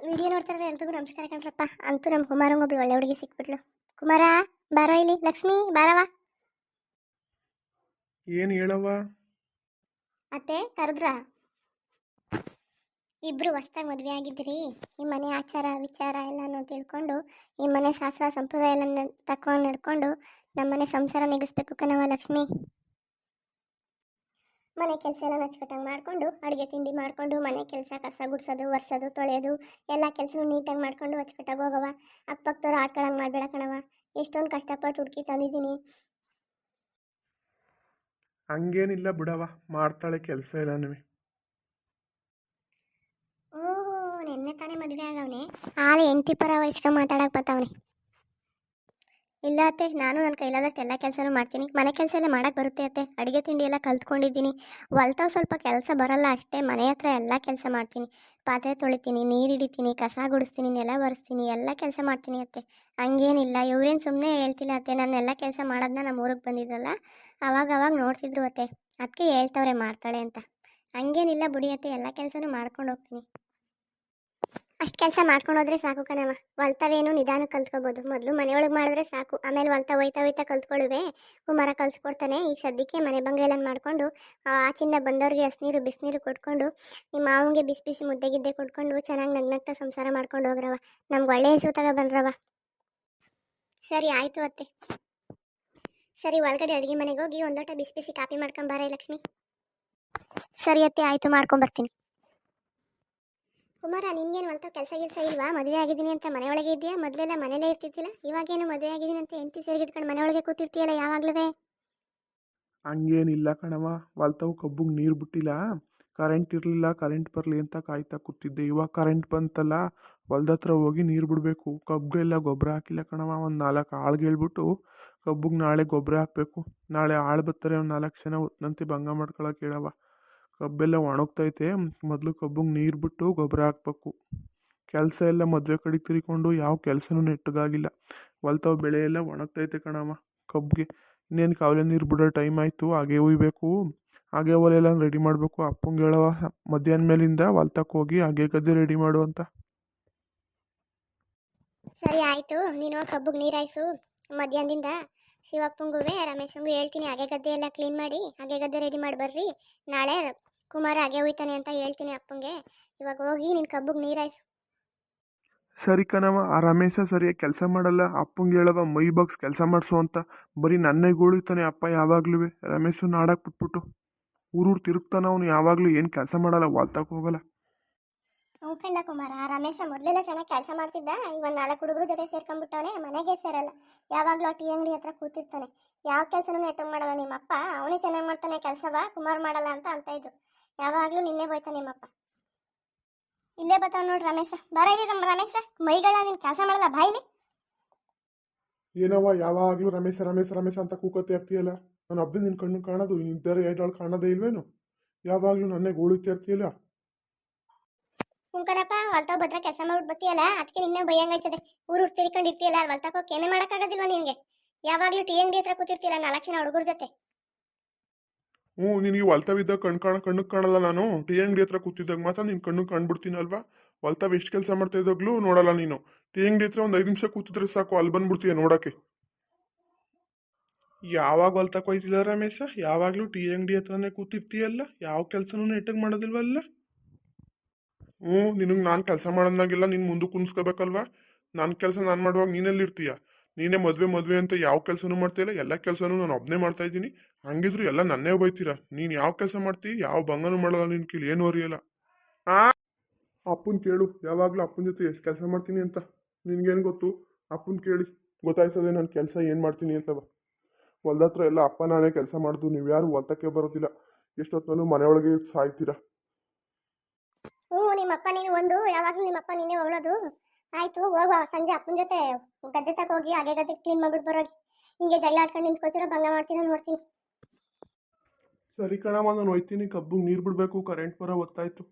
Video ನೋಡ್ತಾರೆ ಎಲ್ರಿಗೂ ನಮಸ್ಕಾರ ಕಣ್ರಪ್ಪ. ಅಂತೂ ನಮ್ಮ ಕುಮಾರಂಗ ಒಬ್ಳು ಒಳ್ಳೆ ಹುಡುಗಿ ಸಿಕ್ಬಿಟ್ಲು. ಕುಮಾರ ಬಾರೋ ಇಲ್ಲಿ. ಲಕ್ಷ್ಮಿ ಬಾರವ ಏನು ಹೇಳವ್ವ? ಅತ್ತೆ ಕರೆದ್ರ. ಇಬ್ರು ಹೊಸ್ದಾಗಿ ಮದುವೆ ಆಗಿದ್ರಿ ಈ ಮನೆ ಆಚಾರ ವಿಚಾರ ಎಲ್ಲನೂ ತಿಳ್ಕೊಂಡು ಈ ಮನೆ ಶಾಸ್ತ್ರ ಸಂಪ್ರದಾಯ ಎಲ್ಲ ತಕೊಂಡು ನಡ್ಕೊಂಡು ನಮ್ಮ ಮನೆ ಸಂಸಾರ ನೆಗೆಸ್ಬೇಕು ಕಣವ ಲಕ್ಷ್ಮಿ. ಮನೆ ಕೆಲಸ ಎಲ್ಲ ನಚ್ಕಟ್ಟಂಗೆ ಮಾಡಿಕೊಂಡು ಅಡುಗೆ ತಿಂಡಿ ಮಾಡಿಕೊಂಡು ಮನೆ ಕೆಲಸ ಕಸ ಗುಡ್ಸೋದು ಒರೆಸೋದು ತೊಳೆಯೋದು ಎಲ್ಲ ಕೆಲಸನೂ ನೀಟಾಗಿ ಮಾಡ್ಕೊಂಡು ಅಚ್ಚುಕಟ್ಟಾಗಿ ಹೋಗವ ಅಕ್ಕಪಕ್ಕದವ್ರು ಆಡ್ಕೊಳಂಗೆ ಮಾಡಬೇಡ ಕಣವ ಎಷ್ಟೊಂದು ಕಷ್ಟಪಟ್ಟು ಹುಡುಕಿ ತಂದಿದ್ದೀನಿ. ಹಂಗೇನಿಲ್ಲ ಬಿಡವ ಮಾಡ್ತಾಳೆ ಕೆಲಸ ಇಲ್ಲ ನಿಮಗೆ ಓಹೋ ನಿನ್ನೆ ತಾನೇ ಮದುವೆ ಆಗವನೆ. ಆಲೆ ಎಂಟಿ ಪರ ವಯಸ್ಕ ಮಾತಾಡಕ್ಕೆ ಬರ್ತಾವನೆ ಇಲ್ಲ ಅತ್ತೆ, ನಾನು ನನ್ನ ಕೈಲಾದಷ್ಟು ಎಲ್ಲ ಕೆಲಸನೂ ಮಾಡ್ತೀನಿ. ಮನೆ ಕೆಲಸ ಎಲ್ಲ ಮಾಡಕ್ಕೆ ಬರುತ್ತೆ ಅತ್ತೆ. ಅಡುಗೆ ತಿಂಡಿ ಎಲ್ಲ ಕಲ್ತ್ಕೊಂಡಿದ್ದೀನಿ. ಹೊಲ್ತಾವ್ ಸ್ವಲ್ಪ ಕೆಲಸ ಬರಲ್ಲ ಅಷ್ಟೇ, ಮನೆ ಹತ್ರ ಎಲ್ಲ ಕೆಲಸ ಮಾಡ್ತೀನಿ. ಪಾತ್ರೆ ತೊಳಿತೀನಿ, ನೀರು ಹಿಡಿತೀನಿ, ಕಸ ಗುಡಿಸ್ತೀನಿ, ನೆಲ ಒರೆಸ್ತೀನಿ, ಎಲ್ಲ ಕೆಲಸ ಮಾಡ್ತೀನಿ ಅತ್ತೆ. ಹಂಗೇನಿಲ್ಲ, ಇವ್ರೇನು ಸುಮ್ಮನೆ ಹೇಳ್ತಿಲ್ಲ ಅತ್ತೆ. ನಾನು ಎಲ್ಲ ಕೆಲಸ ಮಾಡೋದನ್ನ ನಮ್ಮ ಊರಿಗೆ ಬಂದಿದ್ದಲ್ಲ ಅವಾಗ ಅವಾಗ ನೋಡ್ತಿದ್ರು ಅತ್ತೆ. ಅದಕ್ಕೆ ಹೇಳ್ತವ್ರೆ ಮಾಡ್ತಾಳೆ ಅಂತ. ಹಂಗೇನಿಲ್ಲ ಬುಡಿ ಅತ್ತೆ, ಎಲ್ಲ ಕೆಲಸನೂ ಮಾಡ್ಕೊಂಡು ಹೋಗ್ತೀನಿ. ಅಷ್ಟು ಕೆಲಸ ಮಾಡ್ಕೊಂಡು ಹೋದ್ರೆ ಸಾಕು ಕಣಮ್ಮ ಹೊಲ್ತಾವೇನು ನಿಧಾನ ಕಲ್ತ್ಕೋಬೋದು. ಮೊದಲು ಮನೆಯೊಳಗೆ ಮಾಡಿದ್ರೆ ಸಾಕು. ಆಮೇಲೆ ಹೊಲ್ತಾ ಹೋಯ್ತಾ ಹೋಯ್ತಾ ಕಲ್ತ್ಕೊಳ್ಳುವೆ ಕುಮಾರ ಕಲ್ಸ್ಕೊಡ್ತಾನೆ. ಈಗ ಸದ್ಯಕ್ಕೆ ಮನೆ ಬಂಗಲೆಲ್ಲ ಮಾಡಿಕೊಂಡು ಆಚಿಂದ ಬಂದವ್ರಿಗೆ ಹಸ್ನೀರು, ಬಿಸಿನೀರು ಕೊಟ್ಕೊಂಡು ನಿಮ್ಮ ಮಾವಂಗೆ ಬಿಸಿ ಬಿಸಿ ಮುದ್ದೆ ಗಿದ್ದೆ ಕೊಟ್ಕೊಂಡು ಚೆನ್ನಾಗಿ ನಗ್ನಗ್ತ ಸಂಸಾರ ಮಾಡ್ಕೊಂಡು ಹೋಗ್ರವ ನಮ್ಗೆ ಒಳ್ಳೆ ಹೆಸರು ತಗ ಬಂದ್ರವ ಸರಿ, ಆಯಿತು ಅತ್ತೆ. ಸರಿ, ಒಳಗಡೆ ಅಡುಗೆ ಮನೆಗೆ ಹೋಗಿ ಒಂದೊಟ್ಟ ಬಿಸಿ ಬಿಸಿ ಕಾಪಿ ಮಾಡ್ಕೊಂಬಾರೆ ಲಕ್ಷ್ಮಿ. ಸರಿ ಅತ್ತೆ, ಆಯಿತು ಮಾಡ್ಕೊಂಬರ್ತೀನಿ ಕುಮಾರ, ನಿನ್ಗೇನು ಅಂತ ಕೆಲಸ ಗಿಲ್ಸ ಇಲ್ವಾ? ಮದುವೆ ಆಗಿದ್ದೀನಿ ಅಂತ ಮನೆ ಒಳಗೆ ಇದೆಯಾ ಮೊದಲೆಲ್ಲ ಮನೇಲೇ ಇರ್ತಿದ್ದಿಲ್ಲ? ಇವಾಗೇನು ಮದುವೆ ಆಗಿದ್ದೀನಿ ಅಂತ ಹೆಂಡತಿ ಸೇರಿಗಿಟ್ಕೊಂಡು ಮನೆ ಒಳಗೆ ಕೂತಿರ್ತೀಯಲ್ಲ ಯಾವಾಗ್ಲೂ ಹಂಗೇನಿಲ್ಲ ಕಣವ ಹೊಲ್ತಾವು ಕಬ್ಬುಗೆ ನೀರು ಬಿಟ್ಟಿಲ್ಲ. ಕರೆಂಟ್ ಇರಲಿಲ್ಲ, ಕರೆಂಟ್ ಬರಲಿ ಅಂತ ಕಾಯ್ತಾ ಕೂತಿದ್ದೆ. ಇವಾಗ ಕರೆಂಟ್ ಬಂತಲ್ಲ ಹೊಲ್ದ ಹತ್ರ ಹೋಗಿ ನೀರು ಬಿಡಬೇಕು. ಕಬ್ಬಿಗೆಲ್ಲ ಗೊಬ್ಬರ ಹಾಕಿಲ್ಲ ಕಣವ ಒಂದು ನಾಲ್ಕು ಆಳ್ಗೆ ಹೇಳ್ಬಿಟ್ಟು ಕಬ್ಬಿಗೆ ನಾಳೆ ಗೊಬ್ಬರ ಹಾಕಬೇಕು. ನಾಳೆ ಆಳು ಬರ್ತಾರೆ ಒಂದು ನಾಲ್ಕು ಜನ ಒತ್ತಂತೆ ಭಂಗ ಮಾಡ್ಕೊಳಕ್ಕೆ ಹೇಳವ ಕಬ್ಬೆಲ್ಲ ಒಣಗ್ತೈತೆ, ಮೊದಲು ಕಬ್ಬಿಗೆ ನೀರು ಬಿಟ್ಟು ಗೊಬ್ಬರ ಹಾಕ್ಬೇಕು. ಕೆಲಸ ಎಲ್ಲ ಮದುವೆ ಕಡೆ ತಿರ್ಕೊಂಡು ಯಾವ ಕೆಲಸನೂ ನೆಟ್ಟಗಾಗಿಲ್ಲ. ಹೊಲ್ತಾವ್ ಬೆಳೆ ಎಲ್ಲ ಒಣಗ್ತೈತೆ ಕಣವ ಕಬ್ಬಿಗೆ ಇನ್ನೇನು ಕಾವಲೆ ನೀರು ಬಿಡೋ ಟೈಮ್ ಆಯಿತು, ಹಾಗೆ ಉಯ್ಬೇಕು. ಹಾಗೆ ಒಲೆಲ್ಲ ರೆಡಿ ಮಾಡಬೇಕು. ಅಪ್ಪಂಗೆ ಹೇಳವ ಮಧ್ಯಾಹ್ನ ಮೇಲಿಂದ ಹೊಲ್ತಕ್ಕೆ ಹೋಗಿ ಹಾಗೆ ಗದ್ದೆ ರೆಡಿ ಮಾಡು ಅಂತ. ಸರಿ ಆಯಿತು, ನೀನು ಕಬ್ಬುಗೆ ನೀರಾಯಿಸು ಮಧ್ಯಾಹ್ನದಿಂದ ಶಿವಪ್ಪಂಗುವೆ, ರಮೇಶಂಗೂ ಹೇಳ್ತೀನಿ, ಹಾಗೆ ಗದ್ದೆ ಎಲ್ಲ ಕ್ಲೀನ್ ಮಾಡಿ, ಹಾಗೆ ಗದ್ದೆ ರೆಡಿ ಮಾಡಿ ಬರ್ರಿ. ನಾಳೆ ಕುಮಾರ ಹಾಗೆ ಹೋಯ್ತಾನೆ ಅಂತ ಹೇಳ್ತೀನಿ ಅಪ್ಪಂಗೆ. ಇವಾಗ ಹೋಗಿ ನಿನ್ನ ಕಬ್ಬಿಗೆ ನೀರಾಯ್ಸು. ಸರಿ ಕಣವ ಆ ರಮೇಶ ಸರಿಯಾಗಿ ಕೆಲಸ ಮಾಡಲ್ಲ. ಅಪ್ಪಂಗೆ ಹೇಳವ ಮೈ ಬಾಕ್ಸ್ ಕೆಲಸ ಮಾಡಿಸು ಅಂತ. ಬರೀ ನನ್ನೇ ಗೋಳಿತಾನೆ ಅಪ್ಪ ಯಾವಾಗ್ಲೂ. ರಮೇಶು ನಾಡಕ್ ಬಿಟ್ಬಿಟ್ಟು ಊರೂರು ತಿರುಗ್ತಾನ ಅವನು. ಯಾವಾಗಲೂ ಏನು ಕೆಲಸ ಮಾಡಲ್ಲ ಹೊಲ್ತಕ್ಕೆ ಹೋಗಲ್ಲ. ಉಂಕಂಡ ಕುಮಾರ ಆ ರಮೇಶ ಮೊದಲೆಲ್ಲ ಚೆನ್ನಾಗಿ ಕೆಲಸ ಮಾಡ್ತಿದ್ದ. ಇವಾಗ ನಾಲ್ಕು ಹುಡುಗರು ಜೊತೆ ಸೇರ್ಕೊಂಡ್ಬಿಟ್ಟವನೆ, ಮನೆಗೆ ಸೇರಲ್ಲ. ಯಾವಾಗಲೂ ಟೀ ಅಂಗಡಿ ಹತ್ರ ಕೂತಿರ್ತಾನೆ. ಯಾವ ಕೆಲಸನೂ ಐಟಮ್ ಮಾಡಲ್ಲ ನಿಮ್ಮಪ್ಪ. ಅವನೇ ಚೆನ್ನಾಗಿ ಮಾಡ್ತಾನೆ ಕೆಲಸವ ಕುಮಾರ್ ಮಾಡಲ್ಲ ಅಂತ ಅಂತ ಇದ್ರು. ಯಾವಾಗಲೂ ನಿನ್ನೆ ಹೋಯ್ತಾನೆ ನಿಮ್ಮಪ್ಪ. ಇಲ್ಲೇ ಬರ್ತಾವ ನೋಡಿ ರಮೇಶ. ಬರ ಇಲ್ಲಿ ರಮೇಶ. ಮೈಗಳ, ನೀನು ಕೆಲಸ ಮಾಡಲ್ಲ ಬಾಯಿಲಿ ಏನವ್ವ, ಯಾವಾಗಲೂ ರಮೇಶ ರಮೇಶ ರಮೇಶ ಅಂತ ಕೂಕತ್ತೆ ಇರ್ತೀಯಲ್ಲ? ನಾನು ಅಬ್ದು ನಿನ್ ಕಣ್ಣು ಕಾಣೋದು ನಿಂತಾರೆ ಎರಡಾಳು ಕಾಣೋದೇ ಇಲ್ವೇನು? ಯಾವಾಗಲೂ ನನ್ನೇ ಗೋಳುತ್ತಾ ಇರ್ತೀಯಲ್ಲ? ಹೊಲ್ತಾವ್ ಭದ್ರ ಕೆಲಸ ಮಾಡ್ಬಿಟ್ಟು ಬತ್ತಿಯಲ್ಲ? ಅದಕ್ಕೆ ನಿನ್ನೆ ಭಯಂಗಾಯ್ತದೆ ಊರು ತಿಳ್ಕೊಂಡು ಇರ್ತೀಯಲ್ಲ ಅಲ್ಲಿ ಹೊಲ್ತಾಕ್ ಕೆಮೆ ಮಾಡಕ್ ಮಾಡೋಕ್ಕಾಗೋದಿಲ್ವ ನಿನಗೆ? ಯಾವಾಗಲೂ ಟಿ ಅಂಗಡಿ ಹತ್ರ ಕೂತಿರ್ತೀಯಲ್ಲ ನಾಲ್ಕು ಜನ ಹುಡುಗರ ಜೊತೆ? ಹ್ಞೂ ನಿನಗೆ ಹೊಲ್ತವಿದ್ದಾಗ ಕಣ್ ಕಾಣ ಕಣ್ಣು ಕಾಣಲ್ಲ ನಾನು? ಟಿ ಅಂಗಡಿ ಹತ್ರ ಕೂತಿದ್ದಾಗ ಮಾತ್ರ ನಿನ್ನ ಕಣ್ಣು ಕಾಣ್ಬಿಡ್ತೀನಲ್ವಾ ಹೊಲ್ತಾವ್ ಎಷ್ಟು ಕೆಲಸ ಮಾಡ್ತಾ ಇದ್ದಾಗ್ಲೂ ನೋಡಲ್ಲ ನೀನು. ಟಿ ಅಂಗಡಿ ಹತ್ರ ಒಂದು ಐದು ನಿಮಿಷ ಕೂತಿದ್ರೆ ಸಾಕು ಅಲ್ಲಿ ಬಂದ್ಬಿಡ್ತೀಯ ನೋಡಕ್ಕೆ? ಯಾವಾಗ ಹೊಲ್ತಕ್ಕೆ ಹೋಯ್ತಿಲ್ಲ ರಮೇಶ? ಯಾವಾಗಲೂ ಟಿ ಅಂಗಡಿ ಹತ್ರನೇ ಕೂತಿರ್ತೀಯಲ್ಲ? ಯಾವ ಕೆಲಸನೂ ನೆಟ್ಟಗೆ ಮಾಡೋದಿಲ್ವಲ್ಲ? ಹ್ಞೂ, ನಿನಗೆ ನಾನು ಕೆಲಸ ಮಾಡೋದಾಗಿಲ್ಲ ನೀನು ಮುಂದೆ ಕುಣಿಸ್ಕೋಬೇಕಲ್ವಾ ನನ್ನ ಕೆಲಸ ನಾನು ಮಾಡುವಾಗ ನೀನೆಲ್ಲಿರ್ತೀಯ ನೀನೇ ಮದುವೆ ಮದುವೆ ಅಂತ ಯಾವ ಕೆಲಸನೂ ಮಾಡ್ತೀಯಲ್ಲ ಎಲ್ಲ ಕೆಲಸನೂ ನಾನು ಒಬ್ಬನೇ ಮಾಡ್ತಾ ಇದ್ದೀನಿ. ಹಂಗಿದ್ರು ಎಲ್ಲ ನನ್ನೇ ಬೈತೀರ? ನೀನು ಯಾವ ಕೆಲಸ ಮಾಡ್ತೀಯ ಯಾವ ಭಂಗನೂ ಮಾಡಲ್ಲ ನಿನ್ನ ಕೀಲಿ, ಏನು ಅರಿಯಲ್ಲ. ಆ? ಅಪ್ಪನ ಕೇಳು, ಯಾವಾಗಲೂ ಅಪ್ಪನ ಜೊತೆ ಎಷ್ಟು ಕೆಲಸ ಮಾಡ್ತೀನಿ ಅಂತ. ನಿನಗೇನು ಗೊತ್ತು? ಅಪ್ಪನ ಕೇಳಿ, ಗೊತ್ತಾಯ್ತದೆ ನಾನು ಕೆಲಸ ಏನು ಮಾಡ್ತೀನಿ ಅಂತವ ಹೊಲ್ದ ಹತ್ರ ಎಲ್ಲ ಅಪ್ಪ, ನಾನೇ ಕೆಲಸ ಮಾಡಿದ್ರು ನೀವು ಯಾರು ಹೊಲ್ತಕ್ಕೆ ಬರೋದಿಲ್ಲ. ಎಷ್ಟೊತ್ತಲ್ಲೂ ಮನೆಯೊಳಗೆ ಸಾಯ್ತೀರಾ? ನಿಮ್ಮಪ್ಪ ನೀನು ಒಂದು ಯಾವಾಗಲೂ ನಿಮ್ಮಪ್ಪ ನೀನೇ ಹೊಗಳೋದು. ಆಯ್ತು ಹೋಗುವ ಸಂಜೆ ಅಪ್ಪನ ಜೊತೆ. ಗದ್ದೆ ತಕ ಹೋಗಿ ಹಾಗೆ ಗದ್ದೆ ಕ್ಲೀನ್ ಮಾಡ್ಬಿಟ್ಟು ಬರೋಗಿ. ಹಿಂಗೆ ಜಗಳ ಆಡ್ಕೊಂಡು ನಿಂತ್ಕೊತೀರೋ ಭಂಗ ಮಾಡ್ತೀರೋ ನೋಡ್ತೀನಿ. ಸರಿ ಕಣಮ್ಮ ನಾನು ಹೋಯ್ತೀನಿ ಕಬ್ಬು ನೀರು ಬಿಡಬೇಕು ಕರೆಂಟ್ ಬರೋ ಗೊತ್ತಾಯ್ತು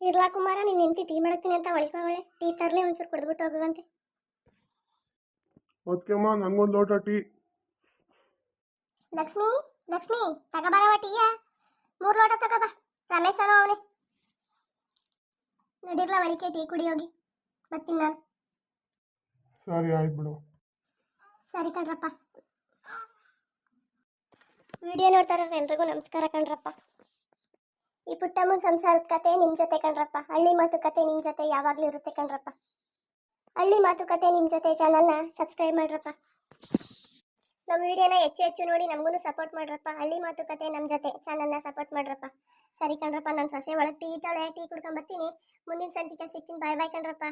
ಇರ್ಲಾ ಕುಮಾರ ನೀನು ನಿಂತು ಟೀ ಮಾಡ್ತೀನಿ ಅಂತ ಒಳಗೆ ಟೀ ತರಲಿ ಒಂಚೂರು ಕುಡಿದ್ಬಿಟ್ಟು ಹೋಗುವಂತೆ. ಅದಕ್ಕೆಮ್ಮ ನಂಗೊಂದು ಲೋಟ ಟೀ ಲಕ್ಷ್ಮಿ ಲಕ್ಷ್ಮಿ ತಗೋಬಾರವ ಟೀಯ ಮೂರು ಲೋಟ ತಗೋಬಾ ರಮೇಶನೋ ಅವನೇ ನಡೀರ್ಲ ಒಳಿಕೆ ಟೀ ಕುಡಿ ಹೋಗಿ. ಬರ್ತೀನಿ ನಾನು. ಸರಿ ಆಯ್ತು ಬಿಡು. ಸರಿ ಕಣ್ರಪ್ಪ. ವಿಡಿಯೋ ನೋಡ್ತಾರ ಎಲ್ರಿಗೂ ನಮಸ್ಕಾರ ಕಣ್ರಪ್ಪ. ಈ ಪುಟ್ಟಮ್ಮನ ಸಂಸಾರದ ಕತೆ ನಿಮ್ಮ ಜೊತೆ ಕಣ್ರಪ್ಪ. ಹಳ್ಳಿ ಮಾತುಕತೆ ನಿಮ್ಮ ಜೊತೆ ಯಾವಾಗಲೂ ಇರುತ್ತೆ ಕಣ್ರಪ್ಪ. ಹಳ್ಳಿ ಮಾತುಕತೆ ನಿಮ್ಮ ಜೊತೆ ಚಾನಲ್ನ ಸಬ್ಸ್ಕ್ರೈಬ್ ಮಾಡ್ರಪ್ಪ. ನಮ್ಮ ವಿಡಿಯೋನ ಹೆಚ್ಚು ಹೆಚ್ಚು ನೋಡಿ ನಮಗೂ ಸಪೋರ್ಟ್ ಮಾಡ್ರಪ್ಪ. ಹಳ್ಳಿ ಮಾತುಕತೆ ನಮ್ಮ ಜೊತೆ. ಚಾನಲ್ನ ಸಪೋರ್ಟ್ ಮಾಡ್ರಪ್ಪ. ಸರಿ ಕಣ್ರಪ್ಪ, ನಾನು ಸೊಸೆ ಒಳಗೆ ಟೀ ಇಟ್ಟಾಳೆ ಟೀ ಕುಡ್ಕೊಂಬರ್ತೀನಿ ಮುಂದಿನ ಸಂಚಿಕೆ ಸಿಗ್ತೀನಿ. ಬಾಯ್ ಬಾಯ್ ಕಣ್ರಪ್ಪ.